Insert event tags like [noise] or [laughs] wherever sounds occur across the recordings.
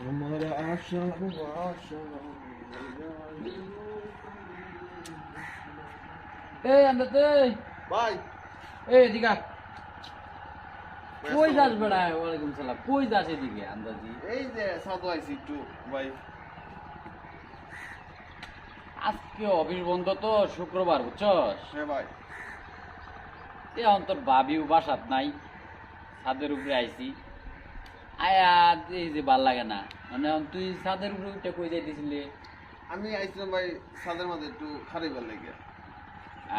আমার আশা আশা এই আন্দাজ এই ভাই এই এদিকে। কই যাস বেড়া ওয়ালাইকুম সালাম কই যাস এদিকে আন্দাজি এই যে আইছি একটু ভাই আজকে অফিস বন্ধ তো শুক্রবার বুঝছস? হ্যাঁ ভাই। এখন তোর ভাবিও বাসাত নাই। ছাদের উপরে আইছি। যে ভালো লাগে না। মানে তুই ছাদের উপরে উঠে কই যাইতেছিলি? আমি আইছিলাম ভাই সাদের মাঝে একটু খারিবার লেগে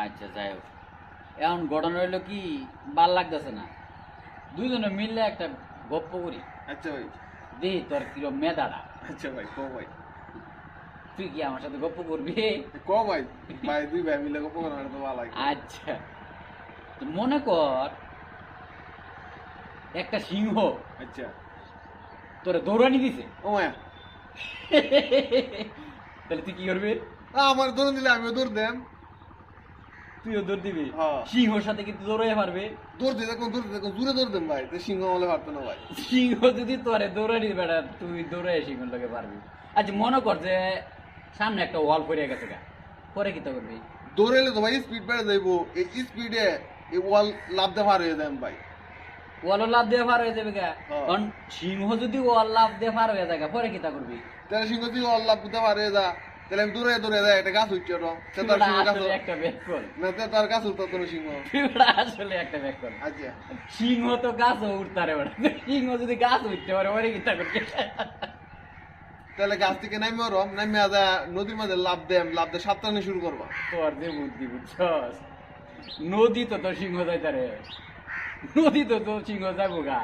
আচ্ছা যাই হোক। এখন ঘটনা হইল কি ভালো লাগতেছে না। দুইজনে মিললে একটা গপ্প করি। আচ্ছা ভাই। তোর কিরম মেধাটা আচ্ছা ভাই কো ভাই। তুই কি আমার সাথে গপ্প করবি? কো ভাই ভাই দুই ভাই মিলে করার তো ভালো লাগে। আচ্ছা। মনে কর একটা সিংহ। আচ্ছা। তোরে দৌড়ানি দিছে? ও মায়া [laughs] তাহলে তুই কি করবি? আমার দৌড় দিলে আমিও দৌড় দেম তুইও দৌড় দিবি? হ্যাঁ। সিংহর সাথে কিন্তু দৌড়াই পারবে দৌড় দিতে কোন দৌড় দিতে কোন জুড়ে দৌড় দেম ভাই। সিংহ আমলে পারতো না ভাই। সিংহ যদি তোরে দৌড়ানি বেড়া তুই দৌড়াই সিংহ লোকে পারবি আচ্ছা মনে কর যে সামনে একটা ওয়াল পড়ে গেছে গা। পরে কি তো করবি? দৌড়াইলে তো ভাই স্পিড বেড়ে যাইবো। এই স্পিডে এই ওয়াল লাভ দে পার হয়ে যাম ভাই। লাভ দিয়ে পার হয়ে যাবে গা। কারণ সিংহ যদি ওয়াল লাভ দিয়ে পার হয়ে যায় পরে কি করবি? তাহলে সিংহ ওয়াল লাভ দিতে পার হয়ে যা তাহলে আমি দৌড়ে যাই একটা গাছ উঠছে সে তার সিংহ গাছ একটা ব্যাক কর। না তে তার গাছ উঠতো সিংহ। আসলে একটা ব্যাক কর। আচ্ছা। সিংহ তো গাছও উঠতারে বেড়া সিংহ যদি গাছ উঠতে পারে তাহলে গাছ থেকে নামে ওরম নামে নদীর মাঝে লাভ দেম লাভ দিয়ে সাঁতরানি শুরু করবা। তোর যে বুদ্ধি বুঝছস। নদী তো তোর সিংহ যাইতারে। নদী তো তোর সিংহ যাব গা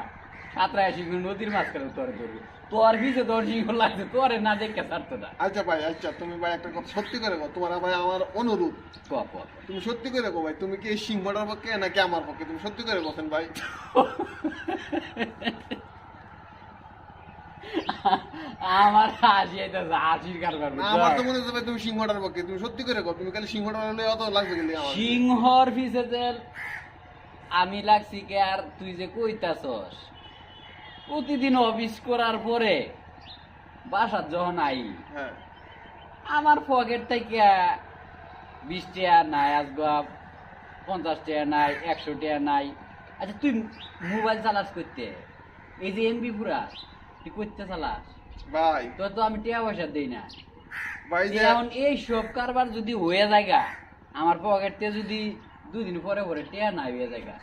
সাঁতরায় সিংহ নদীর মাঝখানে তোর ধরবি তোর ভিজে তোর সিংহ লাগছে তোরে না দেখে ছাড়তো না আচ্ছা ভাই আচ্ছা তুমি ভাই একটা কথা সত্যি করে কো তোমার ভাই আমার ক। তুমি সত্যি করে কো ভাই তুমি কি এই সিংহটার পক্ষে নাকি আমার পক্ষে? তুমি সত্যি করে বসেন ভাই। আমার হাসি আইতাছে হাসির কারবার আমার তো মনে হচ্ছে তুমি সিংহটার পক্ষে তুমি সত্যি করে কো তুমি খালি সিংহটার হলে অত লাগবে গেলে সিংহর যে আমি লাগছি কে আর তুই যে কইতাছস প্রতিদিন অফিস করার পরে বাসার যখন আই হ্যাঁ। আমার পকেট থেকে বিশ টাকা নাই আসবা পঞ্চাশ টাকা নাই একশো টাকা নাই। আচ্ছা তুই মোবাইল চালাস করতে এই যে এমবি পুরা তুই করতে চালাস? ভাই। তোর তো আমি টাকা পয়সা দিই না। ভাই এখন এই সব কারবার যদি হয়ে যায়গা আমার পকেটে যদি দুদিন পরে পরে টেয়া না হয়ে যায় গা,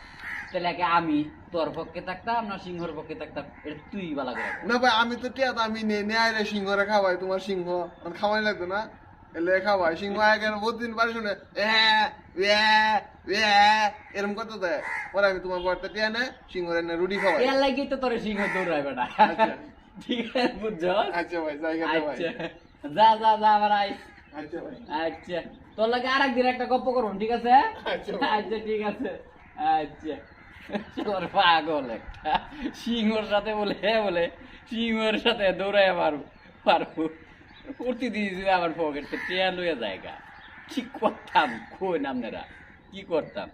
তাহলে একে আমি তোর পক্ষে থাকতাম না সিংহর পক্ষে থাকতাম এটা তুই বালা করে। না ভাই আমি তো টিয়া আমি নে নেয় রে সিংহ রে খাওয়াই তোমার সিংহ আমার খাওয়াই লাগতো না। এলে খাওয়াই সিংহ আগে প্রতিদিন বাড়ি শুনে এ এ এ এরকম কত দেয়। পরে আমি তোমার বাড়িতে টিয়া নে সিংহ রে নে রুটি খাওয়াই। এর লাগি তো তোর সিংহ দৌড়ায় বেটা আচ্ছা। ঠিক আছে বুঝছ আচ্ছা ভাই জায়গা ভাই। আচ্ছা। যা যা যা আই আচ্ছা আচ্ছা। তোর লাগে আর একদিন একটা গপ্প করব ঠিক আছে? আচ্ছা। আচ্ছা ঠিক আছে। আচ্ছা। তোর পাগল একটা। সিংহর সাথে বলে হ্যাঁ বলে সিংহর সাথে দৌড়ায় পারব পারব। প্রতিদিন আমার পকেট টেয়া লইয়া জায়গা। কি করতাম? কই নামনেরা কি করতাম?